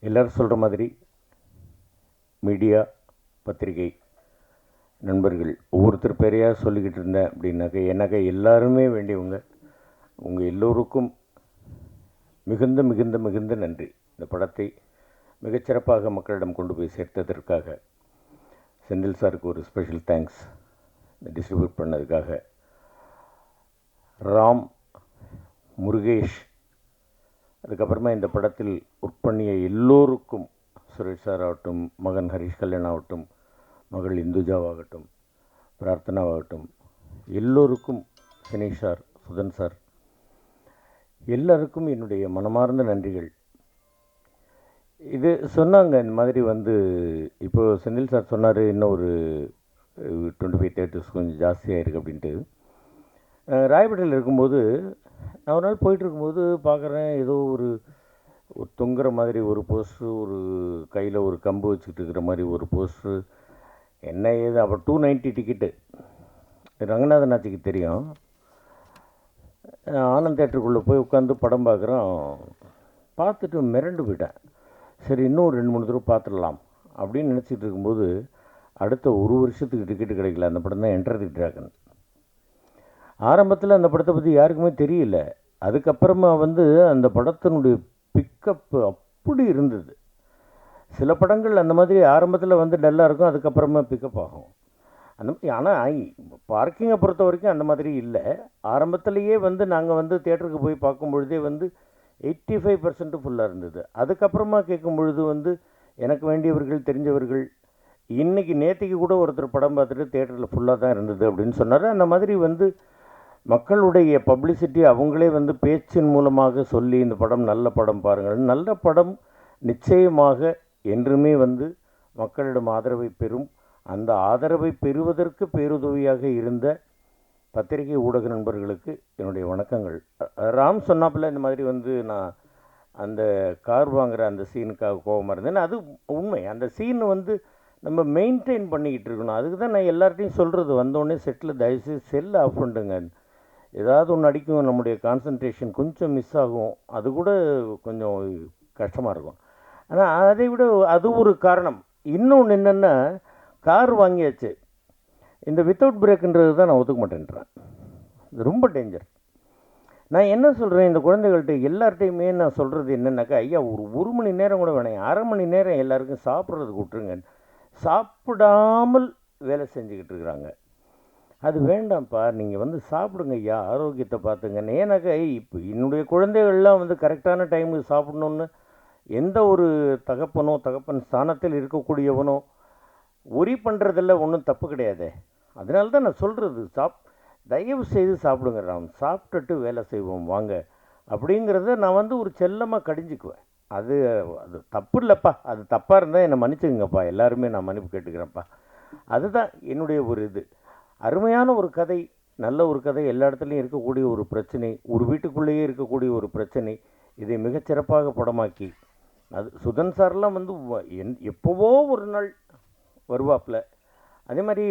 எல்லோரும் சொல்கிற மாதிரி மீடியா பத்திரிகை நண்பர்கள் ஒவ்வொருத்தர் பேரையாக சொல்லிக்கிட்டு இருந்தேன் அப்படின்னாக்க எனக்கு எல்லாருமே வேண்டியவங்க. உங்கள் எல்லோருக்கும் மிகுந்த மிகுந்த மிகுந்த நன்றி. இந்த படத்தை மிகச்சிறப்பாக மக்களிடம் கொண்டு போய் சேர்த்ததற்காக செந்தில் சாருக்கு ஒரு ஸ்பெஷல் தேங்க்ஸ் டிஸ்ட்ரிபியூட் பண்ணதுக்காக. ராம் முருகேஷ் அதுக்கப்புறமா இந்த படத்தில் ஒர்க் பண்ணிய எல்லோருக்கும் சுரேஷ் சார் ஆகட்டும் மகன் ஹரிஷ் கல்யாண் ஆகட்டும் மகள் இந்துஜாவாகட்டும் பிரார்த்தனாவாகட்டும் எல்லோருக்கும் சினேஷ் சார் சுதன் சார் எல்லாருக்கும் என்னுடைய மனமார்ந்த நன்றிகள். இது சொன்னாங்க இந்த மாதிரி வந்து இப்போ செந்தில் சார் சொன்னார் இன்னும் ஒரு டுவெண்ட்டி ஃபைவ் தேட்டர்ஸ் கொஞ்சம் ஜாஸ்தியாக இருக்குது அப்படின்ட்டு. ராயப்பேட்டையில் இருக்கும்போது நான் ஒரு நாள் போயிட்டு இருக்கும்போது பார்க்குறேன் ஏதோ ஒரு ஒரு தொங்குற மாதிரி ஒரு போஸ்ட்ரு ஒரு கையில் ஒரு கம்பு வச்சுக்கிட்டு இருக்கிற மாதிரி ஒரு போஸ்ட்ரு என்ன ஏது அப்போ டூ நைன்ட்டி டிக்கெட்டு ரங்கநாதன் ஆச்சிக்கு தெரியும். ஆனந்த் தேட்டருக்குள்ளே போய் உட்காந்து படம் பார்க்குறோம் பார்த்துட்டு மிரண்டு போயிட்டேன். சரி இன்னும் ரெண்டு மூணு தடவை பார்த்துடலாம் அப்படின்னு நினச்சிட்டு இருக்கும்போது அடுத்த ஒரு வருஷத்துக்கு டிக்கெட்டு கிடைக்கல. அந்த படம் தான் என்டர் தி ட்ராகன் ஆரம்பத்தில் அந்த படத்தை பற்றி யாருக்குமே தெரியல. அதுக்கப்புறமா வந்து அந்த படத்தினுடைய பிக்கப் அப்படி இருந்தது. சில படங்கள் அந்த மாதிரி ஆரம்பத்தில் வந்து டல்லாக இருக்கும் அதுக்கப்புறமா பிக்கப் ஆகும். அந்த மாதிரி ஆனால் பார்க்கிங்கை பொறுத்த வரைக்கும் அந்த மாதிரி இல்லை. ஆரம்பத்திலேயே வந்து நாங்கள் வந்து தேட்டருக்கு போய் பார்க்கும் பொழுதே வந்து எயிட்டி ஃபைவ் பர்சன்ட்டு ஃபுல்லாக இருந்தது. அதுக்கப்புறமா கேட்கும் பொழுது வந்து எனக்கு வேண்டியவர்கள் தெரிஞ்சவர்கள் இன்றைக்கி நேற்றுக்கு கூட ஒருத்தர் படம் பார்த்துட்டு தேட்டரில் ஃபுல்லாக தான் இருந்தது அப்படின்னு சொன்னார். அந்த மாதிரி வந்து மக்களுடைய பப்ளிசிட்டி அவங்களே வந்து பேச்சின் மூலமாக சொல்லி இந்த படம் நல்ல படம் பாருங்கள். நல்ல படம் நிச்சயமாக என்றுமே வந்து மக்களிடம் ஆதரவை பெறும். அந்த ஆதரவை பெறுவதற்கு பேருதவியாக இருந்த பத்திரிகை ஊடக நண்பர்களுக்கு என்னுடைய வணக்கங்கள். ராம் சொன்னாப்புல இந்த மாதிரி வந்து நான் அந்த கார் வாங்குகிற அந்த சீனுக்காக கோபமாக இருந்தேன். அது உண்மை. அந்த சீன் வந்து நம்ம மெயின்டைன் பண்ணிக்கிட்டு இருக்கணும். அதுக்கு தான் நான் எல்லார்ட்டையும் சொல்கிறது வந்தோடனே செட்டில் தயவுசெய்து செல்லை ஆஃப் பண்ணுங்க ஏதாவது ஒன்று அடிக்கும் நம்முடைய கான்சன்ட்ரேஷன் கொஞ்சம் மிஸ் ஆகும். அது கூட கொஞ்சம் கஷ்டமாக இருக்கும். ஆனால் அதை விட அது ஒரு காரணம். இன்னொன்று என்னென்னா கார் வாங்கியாச்சு. இந்த வித்தவுட் பிரேக்குன்றது தான் நான் ஒத்துக்க மாட்டேன்றேன். இது ரொம்ப டேஞ்சர் நான் என்ன சொல்கிறேன் இந்த குழந்தைகள்கிட்ட எல்லார்ட்டையுமே நான் சொல்கிறது என்னென்னாக்கா ஐயா ஒரு ஒரு மணி நேரம் கூட வேணாம். அரை மணி நேரம் எல்லாருக்கும் சாப்பிட்றதுக்கு விட்டுருங்க சாப்பிடாமல் வேலை செஞ்சுக்கிட்டு இருக்கிறாங்க. அது வேண்டாம்ப்பா நீங்கள் வந்து சாப்பிடுங்க ஐயா ஆரோக்கியத்தை பார்த்துங்க ஏன்னாக்கா இப்போ என்னுடைய குழந்தைகள்லாம் வந்து கரெக்டான டைமுக்கு சாப்பிடணுன்னு எந்த ஒரு தகப்பனோ தகப்பன் ஸ்தானத்தில் இருக்கக்கூடியவனோ ஒரி பண்ணுறதில் ஒன்றும் தப்பு கிடையாதே. அதனால தான் நான் சொல்கிறது சாப் தயவு செய்து சாப்பிடுங்க ராம் சாப்பிட்டுட்டு வேலை செய்வோம் வாங்க. அப்படிங்கிறத நான் வந்து ஒரு செல்லமாக கடிஞ்சிக்குவேன். அது அது தப்பு இல்லைப்பா. அது தப்பாக இருந்தால் என்னை மன்னிச்சுங்கப்பா எல்லாருமே நான் மன்னிப்பு கேட்டுக்கிறேன்ப்பா. அதுதான் என்னுடைய ஒரு இது. அருமையான ஒரு கதை நல்ல ஒரு கதை. எல்லா இடத்துலையும் இருக்கக்கூடிய ஒரு பிரச்சனை ஒரு வீட்டுக்குள்ளேயே இருக்கக்கூடிய ஒரு பிரச்சனை இதை மிகச்சிறப்பாக படமாக்கி. அது சுதன் சார்லாம் வந்து என் எப்போவோ ஒரு நாள் வருவாப்பில். அதே மாதிரி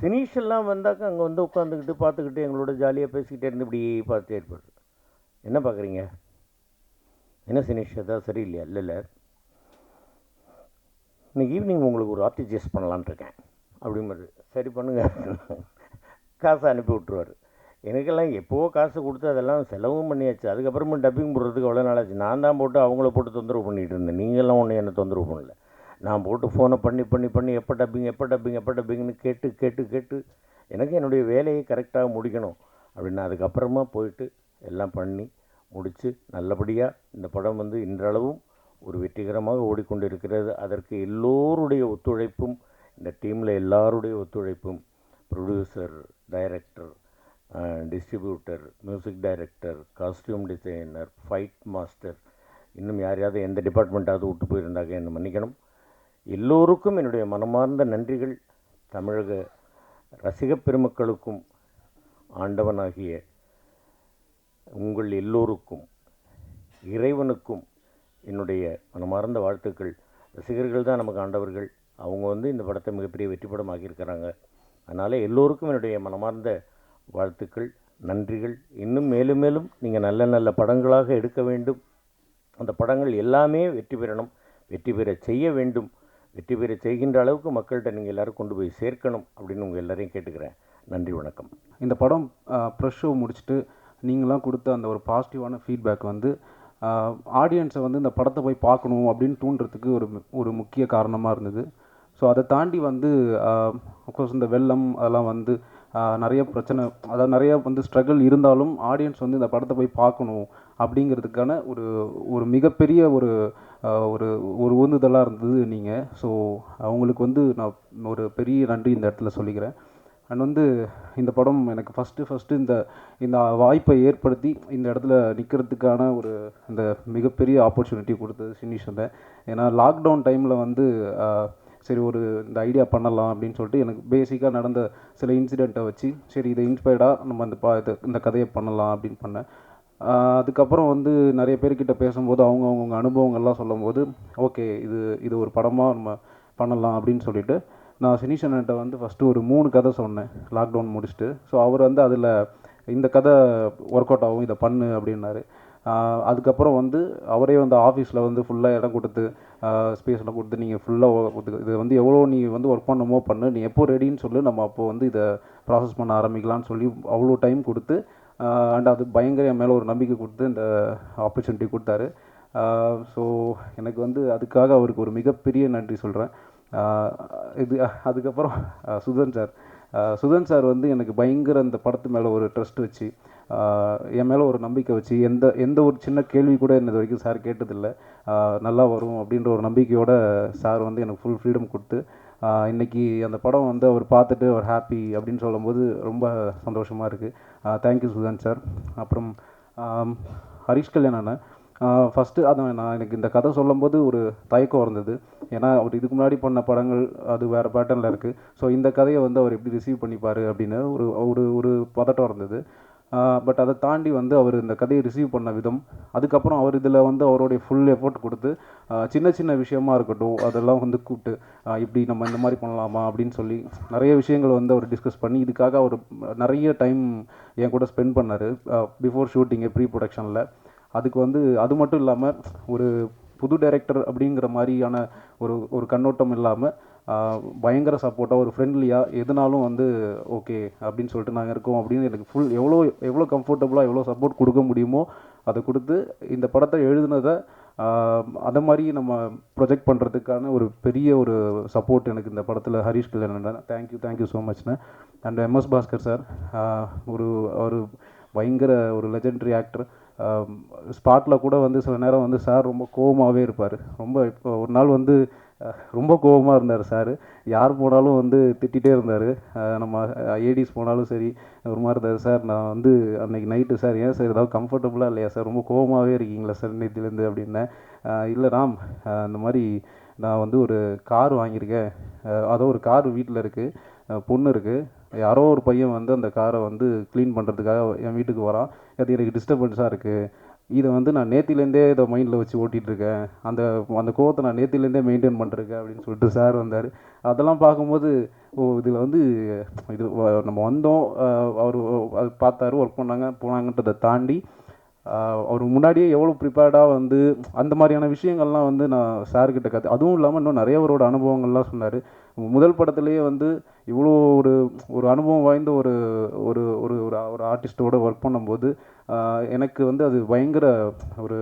சினீஷெல்லாம் வந்தாக்கா அங்கே வந்து உட்காந்துக்கிட்டு பார்த்துக்கிட்டு எங்களோட ஜாலியாக பேசிக்கிட்டே இருந்து இப்படி பார்த்துட்டே இருப்பார். என்ன பார்க்குறீங்க? என்ன சினீஷ்? அதான் சரியில்லையா? இல்லை இல்லை. இன்னைக்கு ஈவினிங் உங்களுக்கு ஒரு ஆர்டிஜிஎஸ் பண்ணலான்னு இருக்கேன். அப்படிம்பாரு. சரி பண்ணுங்க. காசை அனுப்பி விட்ருவார் எனக்கெல்லாம் எப்போவோ காசு கொடுத்து அதெல்லாம் செலவும் பண்ணியாச்சு. அதுக்கப்புறமா டப்பிங் போடுறதுக்கு அவ்வளோ நாளாச்சு நான் தான் போட்டு அவங்கள போட்டு தொந்தரவு பண்ணிகிட்டு இருந்தேன். நீங்களாம் ஒன்றும் என்ன தொந்தரவு பண்ணல. நான் போட்டு ஃபோனை பண்ணி பண்ணி பண்ணி எப்போ டப்பிங் எப்போ டப்பிங் எப்போ டப்பிங்னு கேட்டு கேட்டு கேட்டு எனக்கு என்னுடைய வேலையை கரெக்டாக முடிக்கணும். அப்படின்னு அதுக்கப்புறமா போயிட்டு எல்லாம் பண்ணி முடித்து நல்லபடியாக இந்த படம் வந்து இன்றளவும் ஒரு வெற்றிகரமாக ஓடிக்கொண்டிருக்கிறது. அதற்கு எல்லோருடைய ஒத்துழைப்பும் இந்த டீமில் எல்லாருடைய ஒத்துழைப்பும் producer director distributor music director costume designer fight master இன்னும் யாரையாவது எந்த டிபார்ட்மெண்ட்டாவது விட்டு போயிருந்தாங்க என்ன மன்னிக்கணும். எல்லோருக்கும் என்னுடைய மனமார்ந்த நன்றிகள். தமிழக ரசிகப் பெருமக்களுக்கும் ஆண்டவனாகிய உங்கள் எல்லோருக்கும் இறைவனுக்கும் என்னுடைய மனமார்ந்த வாழ்த்துக்கள். ரசிகர்கள் தான் நமக்கு ஆண்டவர்கள். அவங்க வந்து இந்த படத்தை மிகப்பெரிய வெற்றி படம் ஆக்கியிருக்கிறாங்க அதனால் எல்லோருக்கும் என்னுடைய மனமார்ந்த வாழ்த்துக்கள் நன்றிகள். இன்னும் மேலும் மேலும் நீங்கள் நல்ல நல்ல படங்களாக எடுக்க வேண்டும். அந்த படங்கள் எல்லாமே வெற்றி பெறணும். வெற்றி பெற செய்ய வேண்டும். வெற்றி பெற செய்கின்ற அளவுக்கு மக்கள்கிட்ட நீங்கள் எல்லோரும் கொண்டு போய் சேர்க்கணும் அப்படின்னு உங்கள் எல்லாரையும் கேட்டுக்கிறேன். நன்றி வணக்கம். இந்த படம் ப்ரெஷ் ஷோ முடிச்சுட்டு நீங்களாம் கொடுத்த அந்த ஒரு பாசிட்டிவான ஃபீட்பேக் வந்து ஆடியன்ஸை வந்து இந்த படத்தை போய் பார்க்கணும் அப்படின்னு தூண்டுறதுக்கு ஒரு ஒரு முக்கிய காரணமாக இருந்தது. ஸோ அதை தாண்டி வந்து அஃப்கோர்ஸ் இந்த வெள்ளம் அதெல்லாம் வந்து நிறைய பிரச்சனை அதாவது நிறைய வந்து ஸ்ட்ரகிள் இருந்தாலும் ஆடியன்ஸ் வந்து இந்த படத்தை போய் பார்க்கணும் அப்படிங்கிறதுக்கான ஒரு ஒரு மிகப்பெரிய ஒரு ஒரு ஒரு உந்துதலாக இருந்தது நீங்கள் ஸோ அவங்களுக்கு வந்து நான் ஒரு பெரிய நன்றி இந்த இடத்துல சொல்லிக்கிறேன். அண்ட் வந்து இந்த படம் எனக்கு ஃபஸ்ட்டு ஃபஸ்ட்டு இந்த இந்த வாய்ப்பை ஏற்படுத்தி இந்த இடத்துல நிற்கிறதுக்கான ஒரு இந்த மிகப்பெரிய ஆப்பர்ச்சுனிட்டி கொடுத்தது சினிஷன் ஏன்னா லாக்டவுன் டைமில் வந்து சரி ஒரு இந்த ஐடியா பண்ணலாம் அப்படின்னு சொல்லிட்டு எனக்கு பேசிக்காக நடந்த சில இன்சிடெண்ட்டை வச்சு சரி இதை இன்ஸ்பயர்டாக நம்ம இந்த பா இது இந்த கதையை பண்ணலாம் அப்படின்னு பண்ணேன். அதுக்கப்புறம் வந்து நிறைய பேர்கிட்ட பேசும்போது அவங்க அவங்கவுங்க அனுபவங்கள்லாம் சொல்லும்போது ஓகே இது இது ஒரு படமாக நம்ம பண்ணலாம் அப்படின்னு சொல்லிட்டு நான் சினிஷன்கிட்ட வந்து ஃபஸ்ட்டு ஒரு மூணு கதை சொன்னேன் லாக்டவுன் முடிச்சுட்டு. ஸோ அவர் வந்து அதில் இந்த கதை ஒர்க் அவுட் ஆகும் இதை பண்ணு அப்படின்னாரு. அதுக்கப்புறம் வந்து அவரே வந்து ஆஃபீஸில் வந்து ஃபுல்லாக இடம் கொடுத்து ஸ்பேஸ்லாம் கொடுத்து நீங்கள் ஃபுல்லாக இது வந்து எவ்வளோ நீ வந்து ஒர்க் பண்ணணுமோ பண்ணு நீ எப்போ ரெடின்னு சொல்லி நம்ம அப்போ வந்து இதை ப்ராசஸ் பண்ண ஆரம்பிக்கலாம்னு சொல்லி அவ்வளோ டைம் கொடுத்து அண்ட் அது பயங்கர என் மேலே ஒரு நம்பிக்கை கொடுத்து இந்த ஆப்பர்ச்சுனிட்டி கொடுத்தாரு. ஸோ எனக்கு வந்து அதுக்காக அவருக்கு ஒரு மிகப்பெரிய நன்றி சொல்கிறேன் இது அதுக்கப்புறம் சுதன் சார். சுதன் சார் வந்து எனக்கு பயங்கர அந்த படத்து மேலே ஒரு ட்ரஸ்ட் வச்சு என் மேலே ஒரு நம்பிக்கை வச்சு எந்த எந்த ஒரு சின்ன கேள்வி கூட என்ன இது வரைக்கும் சார் கேட்டதில்லை. நல்லா வரும் அப்படின்ற ஒரு நம்பிக்கையோட சார் வந்து எனக்கு ஃபுல் ஃப்ரீடம் கொடுத்து இன்றைக்கி அந்த படம் வந்து அவர் பார்த்துட்டு அவர் ஹாப்பி அப்படின்னு சொல்லும்போது ரொம்ப சந்தோஷமாக இருக்குது தேங்க்யூ சுதான் சார் அப்புறம் ஹரிஷ் கல்யாண் ஃபஸ்ட்டு அதான் நான் எனக்கு இந்த கதை சொல்லும்போது ஒரு தயக்கம் இருந்தது. ஏன்னா அவர் இதுக்கு முன்னாடி பண்ண படங்கள் அது வேறு பேட்டர்னில் இருக்குது ஸோ இந்த கதையை வந்து அவர் எப்படி ரிசீவ் பண்ணிப்பார் அப்படின்னு ஒரு ஒரு ஒரு பதட்டம் இருந்தது. பட் அதை தாண்டி வந்து அவர் இந்த கதையை ரிசீவ் பண்ண விதம் அதுக்கப்புறம் அவர் இதில் வந்து அவருடைய ஃபுல் எஃபோர்ட் கொடுத்து சின்ன சின்ன விஷயமா இருக்கட்டும் அதெல்லாம் வந்து கூப்பிட்டு இப்படி நம்ம இந்த மாதிரி பண்ணலாமா அப்படின்னு சொல்லி நிறைய விஷயங்கள் வந்து அவர் டிஸ்கஸ் பண்ணி இதுக்காக அவர் நிறைய டைம் என் கூட ஸ்பெண்ட் பண்ணார் பிஃபோர் ஷூட்டிங்கு ப்ரீ ப்ரொடக்ஷனில் அதுக்கு வந்து அது மட்டும் இல்லாமல் ஒரு புது டைரக்டர் அப்படிங்கிற மாதிரியான ஒரு ஒரு கண்ணோட்டம் இல்லாமல் பயங்கர சப்போர்ட்டாக ஒரு ஃப்ரெண்ட்லியாக எதுனாலும் வந்து ஓகே அப்படின்னு சொல்லிட்டு நாங்கள் இருக்கோம். அப்படின்னு எனக்கு ஃபுல் எவ்வளோ எவ்வளோ கம்ஃபர்டபுளாக எவ்வளோ சப்போர்ட் கொடுக்க முடியுமோ அதை கொடுத்து இந்த படத்தை எழுதுனதை அதை மாதிரி நம்ம ப்ரொஜெக்ட் பண்ணுறதுக்கான ஒரு பெரிய ஒரு சப்போர்ட் எனக்கு இந்த படத்தில் Harish கல்யாணன் thank you thank you so மச்ண்ணே and MS Bhaskar sir ஒரு ஒரு பயங்கர ஒரு லெஜெண்டரி ஆக்டர் ஸ்பாட்டில் கூட வந்து சில நேரம் வந்து சார் ரொம்ப கோவமாகவே இருப்பார். ரொம்ப இப்போ ஒரு நாள் வந்து ரொம்ப கோவமாக இருந்தார் சார். யார் போனாலும் வந்து திட்டிகிட்டே இருந்தார். நம்ம ஐஏடிஸ் போனாலும் சரி ஒரு மாதிரி இருந்தார் சார். நான் வந்து அன்னைக்கு நைட்டு சார் ஏன் சார் ஏதாவது கம்ஃபர்டபுளாக இல்லையா சார்? ரொம்ப கோவமாகவே இருக்கீங்களா சார் நேற்றுலேருந்து அப்படின்னேன் இல்லை ராம் அந்த இந்த மாதிரி நான் வந்து ஒரு கார் வாங்கியிருக்கேன். அதோ ஒரு கார் வீட்டில் இருக்குது பொண்ணு இருக்குது யாரோ ஒரு பையன் வந்து அந்த காரை வந்து க்ளீன் பண்ணுறதுக்காக என் வீட்டுக்கு வரான். அது எனக்கு டிஸ்டர்பன்ஸாக இருக்குது இதை வந்து நான் நேத்திலேருந்தே இதை மைண்டில் வச்சு ஓட்டிகிட்டு இருக்கேன் அந்த அந்த கோவத்தை நான் நேத்திலேருந்தே மெயின்டைன் பண்ணிருக்கேன் அப்படின்னு சொல்லிட்டு சார் வந்தார். அதெல்லாம் பார்க்கும்போது ஓ இதில் வந்து இது நம்ம வந்தோம். அவர் அது பார்த்தாரு ஒர்க் பண்ணாங்க போனாங்கன்றதை தாண்டி அவர் முன்னாடியே எவ்வளோ ப்ரிப்பேர்டாக வந்து அந்த மாதிரியான விஷயங்கள்லாம் வந்து நான் சார்கிட்ட கற்று அதுவும் இல்லாமல் இன்னும் நிறைய அவரோட அனுபவங்கள்லாம் சொன்னார். முதல் படத்துலேயே வந்து இவ்வளோ ஒரு ஒரு அனுபவம் வாய்ந்த ஒரு ஒரு ஒரு ஒரு ஒரு ஆர்ட்டிஸ்ட்டோடு ஒர்க் பண்ணும்போது எனக்கு வந்து அது பயங்கர ஒரு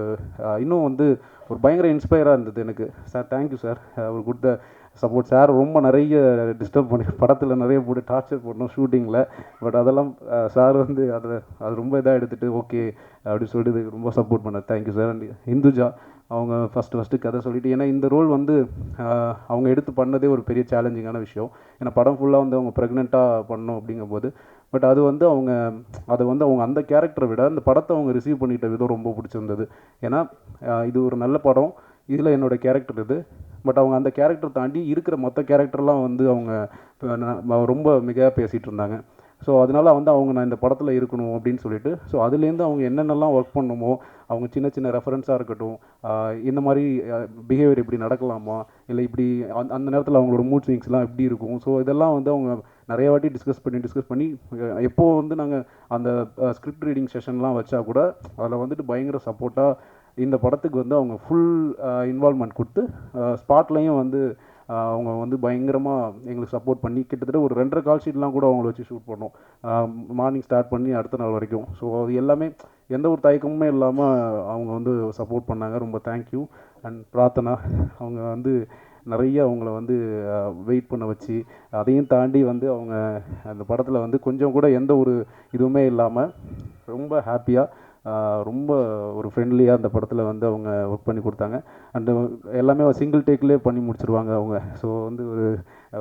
இன்னும் வந்து ஒரு பயங்கர இன்ஸ்பயராக இருந்தது எனக்கு. சார் தேங்க்யூ சார் அவர் கொடுத்த சப்போர்ட் சார் ரொம்ப நிறைய டிஸ்டர்ப் பண்ணி படத்தில் நிறைய போட்டு டார்ச்சர் பண்ணோம் ஷூட்டிங்கில் பட் அதெல்லாம் சார் வந்து அதை அது ரொம்ப இதாக எடுத்துகிட்டு ஓகே அப்படின்னு சொல்லிட்டு ரொம்ப சப்போர்ட் பண்ணார். தேங்க்யூ சார் அண்ட் இந்துஜா அவங்க ஃபஸ்ட்டு ஃபஸ்ட்டு கதை சொல்லிட்டு ஏன்னா இந்த ரோல் வந்து அவங்க எடுத்து பண்ணதே ஒரு பெரிய சேலஞ்சிங்கான விஷயம். ஏன்னா படம் ஃபுல்லாக வந்து அவங்க ப்ரெக்னெண்ட்டாக பண்ணணும் அப்படிங்கும்போது. பட் அது வந்து அவங்க அதை வந்து அவங்க அந்த கேரக்டரை விட அந்த படத்தை அவங்க ரிசீவ் பண்ணிட்ட விதம் ரொம்ப பிடிச்சிருந்தது. ஏன்னா இது ஒரு நல்ல படம். இதில் என்னோட கேரக்டர் இது. பட் அவங்க அந்த கேரக்டர் தாண்டி இருக்கிற மொத்த கேரக்டர்லாம் வந்து அவங்க ரொம்ப மிக பேசிகிட்டு இருந்தாங்க. ஸோ அதனால வந்து அவங்க நான் இந்த படத்தில் இருக்கணும் அப்படின்னு சொல்லிட்டு ஸோ அதுலேருந்து அவங்க என்னென்னலாம் ஒர்க் பண்ணணுமோ அவங்க சின்ன சின்ன ரெஃபரன்ஸாக இருக்கட்டும் இந்த மாதிரி பிஹேவியர் இப்படி நடக்கலாமா இல்லை இப்படி அந்த அந்த நேரத்தில் அவங்களோட மூட் ஸ்விங்ஸ்லாம் எப்படி இருக்கும்? ஸோ இதெல்லாம் வந்து அவங்க நிறைய வாட்டி டிஸ்கஸ் பண்ணி டிஸ்கஸ் பண்ணி அஹ் எப்போ வந்து நாங்கள் அந்த ஸ்கிரிப்ட் ரீடிங் செஷன்லாம் வச்சா கூட அதில் வந்துட்டு பயங்கர சப்போர்ட்டாக இந்த படத்துக்கு வந்து அவங்க ஃபுல் இன்வால்மெண்ட் கொடுத்து ஸ்பாட்லேயும் வந்து அவங்க வந்து பயங்கரமாக எங்களுக்கு சப்போர்ட் பண்ணி கிட்டத்தட்ட ஒரு ரெண்டரை கால் ஷீட்லாம் கூட அவங்கள வச்சு ஷூட் பண்ணோம். மார்னிங் ஸ்டார்ட் பண்ணி அடுத்த நாள் வரைக்கும். ஸோ அது எல்லாமே எந்த ஒரு தயக்கமுமே இல்லாமல் அவங்க வந்து சப்போர்ட் பண்ணாங்க. ரொம்ப தேங்க்யூ அண்ட் பிரார்த்தனா அவங்க வந்து நிறைய அவங்கள வந்து வெயிட் பண்ண வச்சு அதையும் தாண்டி வந்து அவங்க அந்த படத்தில் வந்து கொஞ்சம் கூட எந்த ஒரு இதுவுமே இல்லாமல் ரொம்ப ஹாப்பியாக ரொம்ப ஒரு ஃப்ரெண்ட்லியாக அந்த படத்தில் வந்து அவங்க ஒர்க் பண்ணி கொடுத்தாங்க. அண்டு எல்லாமே சிங்கிள் டேக்லேயே பண்ணி முடிச்சிருவாங்க அவங்க. ஸோ வந்து ஒரு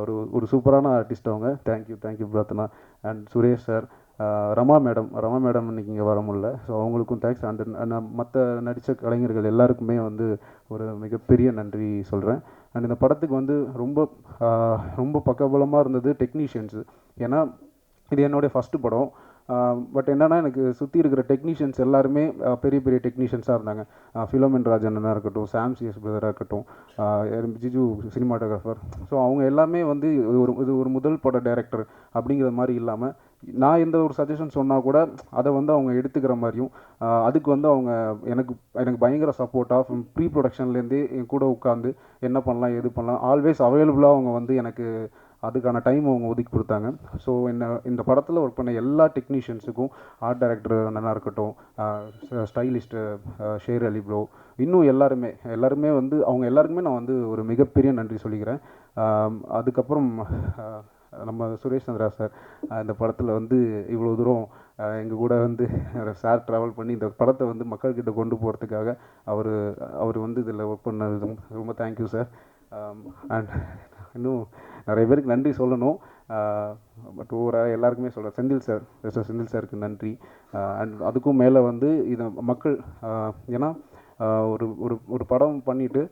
ஒரு ஒரு சூப்பரான ஆர்டிஸ்ட் அவங்க. Thank you thank you Prarthana. And Suresh sir Rama madam Rama madam இன்னைக்கு இங்கே வர முடியல. ஸோ அவங்களுக்கும் தேங்க்ஸ் அண்ட் மற்ற நடித்த கலைஞர்கள் எல்லாருக்குமே வந்து ஒரு மிகப்பெரிய நன்றி சொல்கிறேன் அண்ட் இந்த படத்துக்கு வந்து ரொம்ப ரொம்ப பக்கபலமாக இருந்தது டெக்னீஷியன்ஸு ஏன்னா இது என்னுடைய ஃபஸ்ட்டு படம். பட் என்னென்னா எனக்கு சுற்றி இருக்கிற டெக்னீஷியன்ஸ் எல்லாருமே பெரிய பெரிய டெக்னீஷியன்ஸாக இருந்தாங்க. ஃபிலோமென் ராஜனா இருக்கட்டும் சாம் சிஎஸ் பிரதராக இருக்கட்டும் ஜிஜு சினிமாட்டோகிராஃபர் ஸோ அவங்க எல்லாமே வந்து இது ஒரு இது ஒரு முதல் பட டைரக்டர் அப்படிங்கிற மாதிரி இல்லாமல் நான் எந்த ஒரு சஜஷன் சொன்னால் கூட அதை வந்து அவங்க எடுத்துக்கிற மாதிரியும் அதுக்கு வந்து அவங்க எனக்கு எனக்கு பயங்கர சப்போர்ட்டாக ப்ரீ ப்ரொடக்ஷன்லேருந்தே என் கூட உட்காந்து என்ன பண்ணலாம் எது பண்ணலாம் ஆல்வேஸ் அவைலபிளாக அவங்க வந்து எனக்கு அதுக்கான டைம் அவங்க ஒதுக்கி கொடுத்தாங்க. ஸோ என்ன இந்த படத்தில் ஒர்க் பண்ண எல்லா டெக்னீஷியன்ஸுக்கும் ஆர்ட் டைரக்டர் அண்ணனாக இருக்கட்டும் ஸ்டைலிஸ்ட்டு ஷேர் அலி ப்ரோ இன்னும் எல்லாருமே எல்லாருமே வந்து அவங்க எல்லாருக்குமே நான் வந்து ஒரு மிகப்பெரிய நன்றி சொல்லிக்கிறேன். அதுக்கப்புறம் நம்ம சுரேஷ் சந்திரா சார் இந்த படத்தில் வந்து இவ்வளோ தூரம் எங்கள் கூட வந்து சார் ட்ராவல் பண்ணி இந்த படத்தை வந்து மக்கள்கிட்ட கொண்டு போகிறதுக்காக அவர் அவர் வந்து இதில் ஒர்க் பண்ணது ரொம்ப தேங்க்யூ சார் அண்ட் இன்னும் நிறைய பேருக்கு நன்றி சொல்லணும். பட் ஓவராக எல்லாருக்குமே சொல்கிறேன் செந்தில் சார் மிஸ்டர் செந்தில் சாருக்கு நன்றி. அண்ட் அதுக்கும் மேலே வந்து இதை மக்கள் ஏன்னா ஒரு ஒரு ஒரு படம் பண்ணிவிட்டு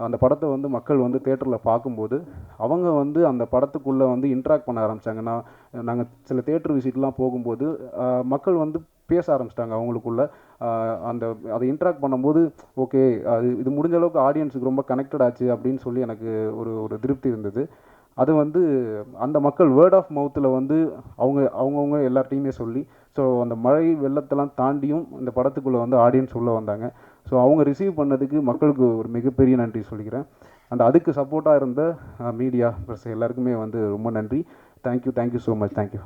அந்த படத்தை வந்து மக்கள் வந்து தேட்டரில் பார்க்கும்போது அவங்க வந்து அந்த படத்துக்குள்ளே வந்து இன்ட்ராக்ட் பண்ண ஆரம்பித்தாங்க நான் நாங்கள் சில தேட்டர் விசிட்லாம் போகும்போது மக்கள் வந்து பேச ஆரம்பிச்சிட்டாங்க அவங்களுக்குள்ள. அந்த அதை இன்ட்ராக்ட் பண்ணும்போது ஓகே அது இது முடிஞ்ச அளவுக்கு ஆடியன்ஸுக்கு ரொம்ப கனெக்டட் ஆச்சு அப்படின்னு சொல்லி எனக்கு ஒரு ஒரு திருப்தி இருந்தது. அது வந்து அந்த மக்கள் வேர்ட் ஆஃப் மவுத்தில் வந்து அவங்க அவங்கவுங்க எல்லார்ட்டையுமே சொல்லி ஸோ அந்த மழை வெள்ளத்தெல்லாம் தாண்டியும் இந்த படத்துக்குள்ளே வந்து ஆடியன்ஸ் உள்ளே வந்தாங்க. ஸோ அவங்க ரிசீவ் பண்ணதுக்கு மக்களுக்கு ஒரு மிகப்பெரிய நன்றி சொல்லிக்கிறேன். அண்ட் அதுக்கு சப்போர்ட்டாக இருந்த மீடியா ப்ளஸ் எல்லாருக்குமே வந்து ரொம்ப நன்றி. Thank you thank you so much thank you